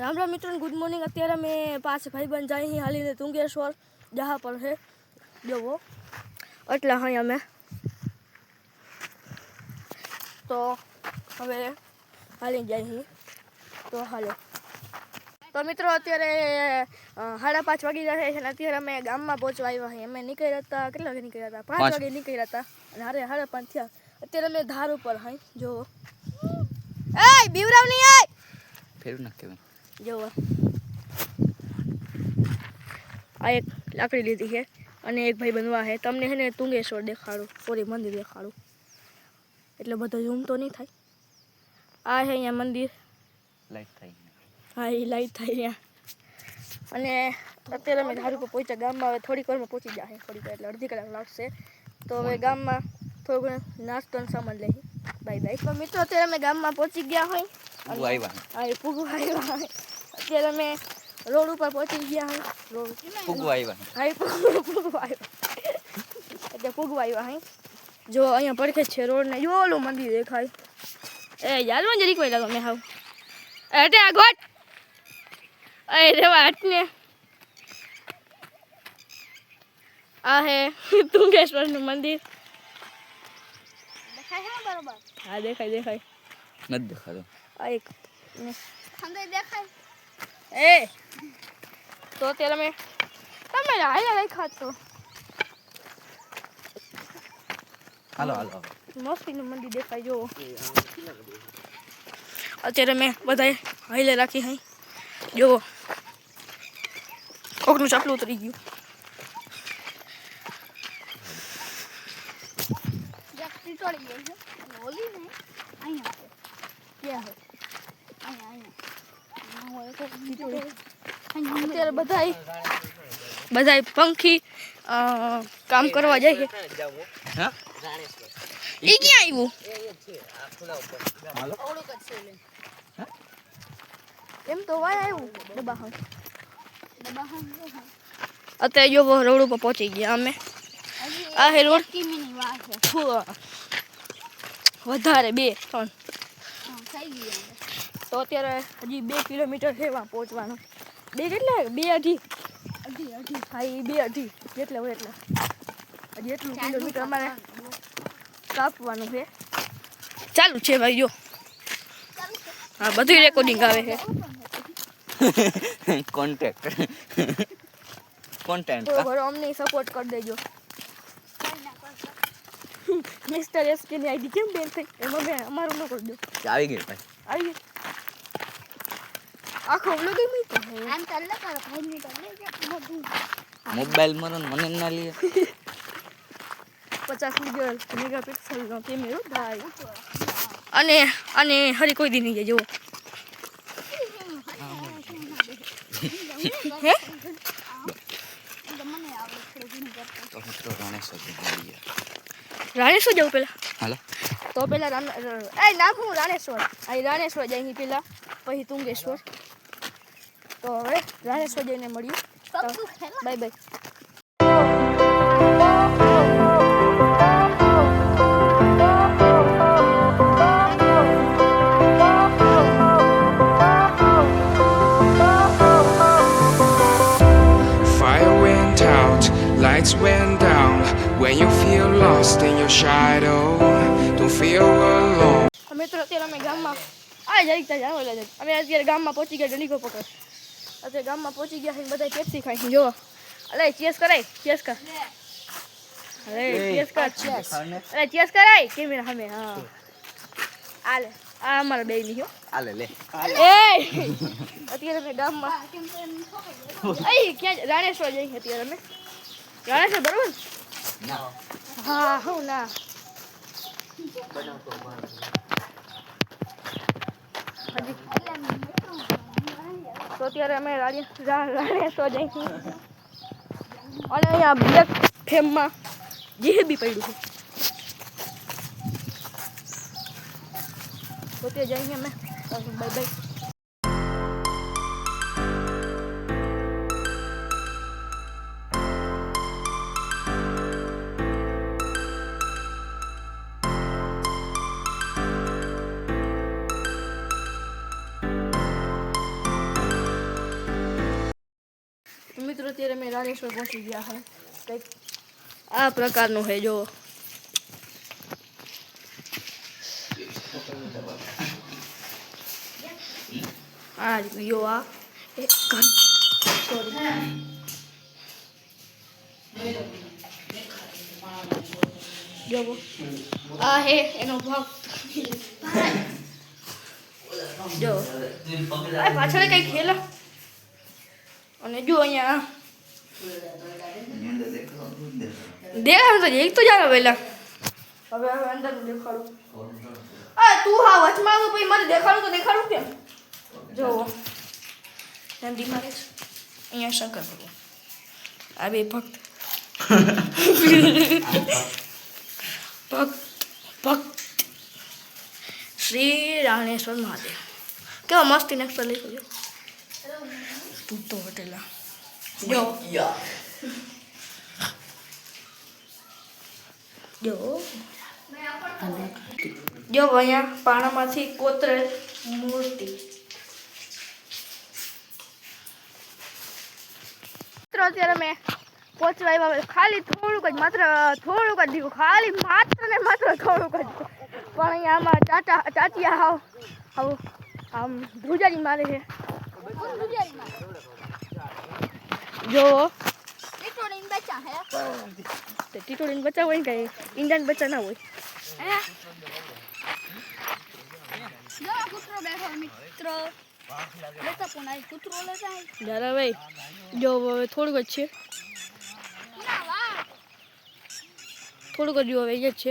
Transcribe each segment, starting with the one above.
રામ રામ મિત્રો good morning અત્યારે અમે પાસે ભાઈબંધ જાય અહીં હાલીને તુંગેશ્વર જહા પર છે જવો એટલે અહીં અમે તો હવે હાલી જાય અહીં તો હાલો તો મિત્રો અત્યારે સાડા પાંચ વાગી જાય છે અને અત્યારે અમે ગામમાં પહોંચવા આવ્યા છીએ અમે નીકળ્યા હતા કેટલા વાગે નીકળ્યા હતા પાંચ વાગે નીકળ્યા હતા અને હારે સાડા પાંચ થયા અત્યારે અમે ધાર ઉપર હાઈ જુઓ એ બીવરાવ નહીં આય ફેરવું નાખ જો આ એક લાકડી લીધી છે અને એક ભાઈ બનવા છે તમને છે ને તુંગેશ્વર દેખાડું સોરી મંદિર દેખાડું એટલે બધો ઝૂમ તો નહીં થાય આ છે અહીંયા મંદિર હા એ લાઈટ થાય અહીંયા અને અત્યારે અમે ધારું પર પહોંચ્યા ગામમાં હવે થોડીક વારમાં પહોંચી જશે થોડીક વાર એટલે અડધી કલાક લાગશે તો હવે ગામમાં થોડું ઘણું નાસ્તો સામાન લઈએ બાય બાય તો મિત્રો અત્યારે અમે ગામમાં પહોંચી ગયા હોય હા એ પૂગું આવ્યા અત્યારે અમે રોડ ઉપર પહોંચી ગયા હા રોડ પૂગવા આવ્યા હા પૂગવા આવ્યા એટલે પૂગવા આવ્યા હા જો અહીંયા પડખે છે રોડને જો ઓલું મંદિર દેખાય એ યાર મને જરીક લાગો મેં હાવ અરે આ ગોટ અરે વાટને આ હે તુંગેશ્વરનું મંદિર દેખાય હે બરોબર હા દેખાય દેખાય નથી દેખાતો એક દેખાય એ તો તે તમે તમે હાલે લઈ ખાતો હાલો હાલો મસ્તીનું મંદિર દેખાય જો અત્યારે મેં બધાએ હાઈલે રાખી હઈ જો કોકનું ચાપલું ઉતરી ગયું ટીટોળી ગયો છે ઓલી ને અહીંયા અહીંયા અહીંયા અત્યારે બધા બધા પંખી કામ કરવા જાય એ ક્યાં આવ્યું એમ તો વાય આવ્યું ડબ્બા અત્યારે જો રોડ ઉપર પહોંચી ગયા અમે આ હે રોડ વધારે બે ત્રણ થઈ ગયા તો અત્યારે હજી બે કિલોમીટર છે એમાં પહોંચવાનું બે કેટલા બે અઢી અઢી અઢી હા એ બે અઢી જેટલા હોય એટલા હજી એટલું કિલોમીટર અમારે કાપવાનું છે ચાલુ છે ભાઈ જો હા બધી રેકોર્ડિંગ આવે છે કોન્ટેક્ટ કોન્ટેન્ટ બરોબર અમને સપોર્ટ કરી દેજો મિસ્ટર એસ કે ની આઈડી કેમ બેન થઈ એમાં બેન અમારું ન કરી દો આવી ગઈ ભાઈ આવી ગઈ मोबाइल मरन मने ना लिए पचास मिगल मेगा पिक्सल न मेरो दाइ अने अने हरि कोई दिन ये जो राणे सो जाऊ पहला हेलो तो पहला राणे ए ना घूम राणे सो आई राणे सो जाई ही पहला पहि तुंगेश्वर તો હવે રાહે સોજીને Went down when you feel lost in your shadow. Don't feel alone. I'm going to tell my grandma. I like that. I'm going to tell my grandma. I'm going to tell અત્યારે ગામમાં પહોંચી ગયા છે બધા Pepsi ખાય છે જો અલે ચેસ કરાય ચેસ કર અરે ચેસ કર ચેસ અરે ચેસ કરાય કેમેરા સામે હા આલે આ અમારા બે ની હો આલે લે એ અત્યારે અમે ગામમાં એ ક્યાં રાણેશ્વર જઈ અત્યારે અમે રાણેશ્વર બરોબર ના હા હું ના બનાવતો હજી તો અત્યારે અમે રાડિયા તો જઈ અને અહીંયા બ્લેક ફેમમાં જીહેબી પડ્યું છે તો તે જઈએ અમે બાય બાય मित्रों तेरे में रानेश्वर पहुंची गया है कई आ प्रकार नो है जो आज यो आ एक कन जो आ है एनो भक्त जो भाई पाछले कई खेला અને જો અહીંયા દેખાડું તો એક તો જાવે પહેલા હવે હવે અંદર દેખાડું અરે તું હા વચમાં તો પછી મને દેખાડું તો દેખાડું કેમ જો નંદી મારે અહીંયા શંકર ભગવાન આ બે ભક્ત ભક્ત ભક્ત શ્રી રાણેશ્વર મહાદેવ કેવા મસ્ત નેક્સ્ટ પર લઈ ગયો tutto fratello. Yo. Yo. જો જો અહીંયા પાણામાંથી કોતરે મૂર્તિ મિત્રો અત્યારે મેં કોચવા આવ્યા ખાલી થોડુંક જ માત્ર થોડુંક જ દીવું ખાલી માત્ર ને માત્ર થોડુંક જ પણ અહીંયા આમાં ચાટા ચાટિયા હાવ આવ આમ ધ્રુજારી મારે છે જો ટીટોડીને બચ્ચા હોય ને કઈ ઈંડાને બચ્ચા ના હોય ભાઈ થોડુંક જ છે થોડુંક જ જો જ છે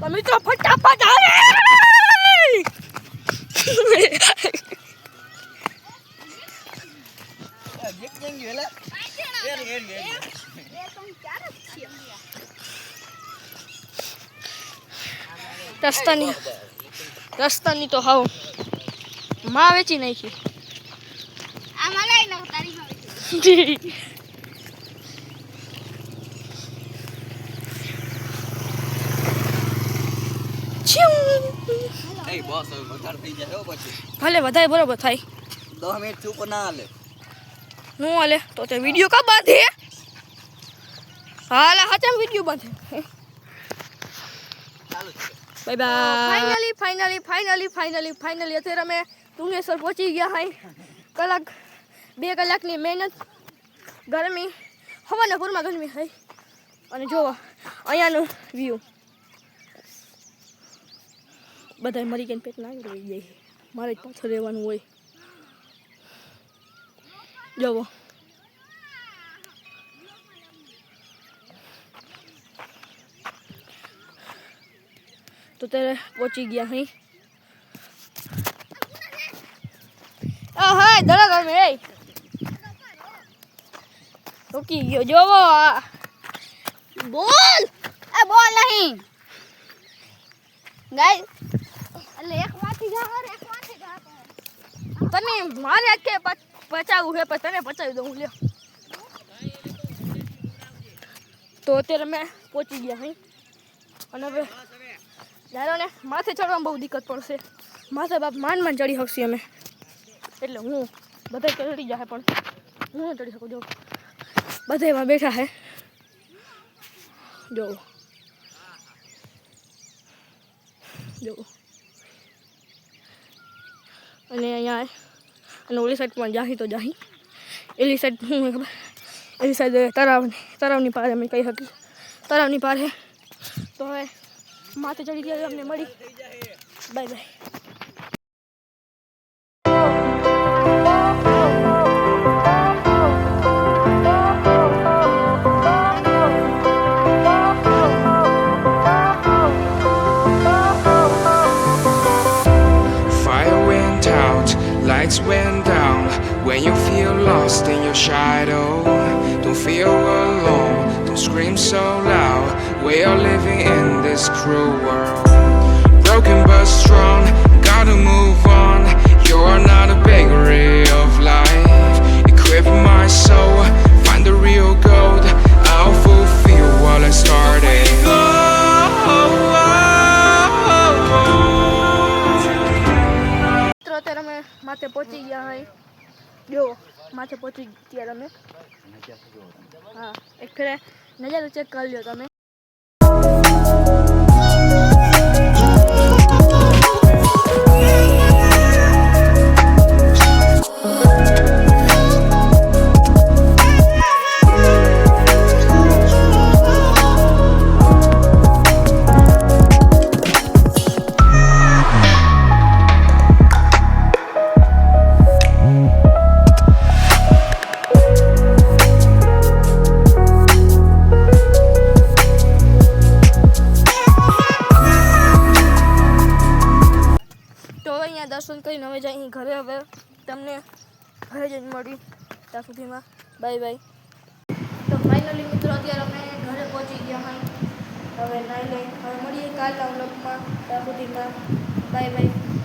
તો મિત્રો ફટાફટ આવે રસ્તાની રસ્તાની તો હાવ માં વેચી નાખી આ મલાઈ નવ તારી નહીં બસ હવે વધારે થઈ જાય હો પછી ભલે વધારે બરોબર થાય દસ મિનિટ ચૂપ ના હાલે નો હાલે તો તે વિડીયો કા બાંધે હાલે હાચા વિડીયો બાંધે bye bye finally finally finally finally finally અત્યારે અમે ટુંગેશ્વર પહોંચી ગયા હાઈ કલાક બે કલાકની મહેનત ગરમી હવાના પૂરમાં ગરમી થઈ અને જોવો અહીંયાનું વ્યૂ બધા મરી ગયા પેટ ના રહી જાય મારે જ પાછળ રહેવાનું હોય જવો તો ત્યારે પહોંચી ગયા હઈ હાય દડા તમે એ રોકી ગયો જોવો બોલ આ બોલ નહીં ગાય એ લે એક વાટી ઘાહર એક વાટી ઘાતો તને મારે અકે પચાવું હે પણ તને પચાવી દઉં લ્યો તો તેરે મે પોચી ગયા હૈ અને બે જારો ને માથે ચડવાનું બહુ દિક્કત પડસે માથા બાપ માન માન ચડી હોક્ષી હમે એટલે હું બધે ચડી જાહે પણ હું ચડી શકું જો બધે માં બેઠા હૈ જો જો અને અહીંયા અને ઓલી સાઈડ પણ જાહી તો જાહી એલી સાઈડ હું ખબર એલી સાઈડ તળાવ તળાવની પારે અમે કહી શકી તળાવની પારે તો હવે માથે ચડી ગયા અમને મળી bye bye When you feel lost in your shadow, don't feel alone, don't scream so loud. We are living in this cruel world. Broken but strong, gotta move on. You're not a bakery of life. Equip my soul, find the real gold. I'll fulfill what I started. માથે પહોંચી ગયા તમે હા એક ફેરે નજારો check કરી લો તમે હવે જ અહીં ઘરે હવે તમને ઘરે જ મળી ત્યાં સુધીમાં બાય બાય તો ફાઇનલી મિત્રો અત્યારે અમે ઘરે પહોંચી ગયા હા હવે નાઈ લઈ હવે મળીએ કાલના વ્લોગમાં ત્યાં સુધીમાં બાય બાય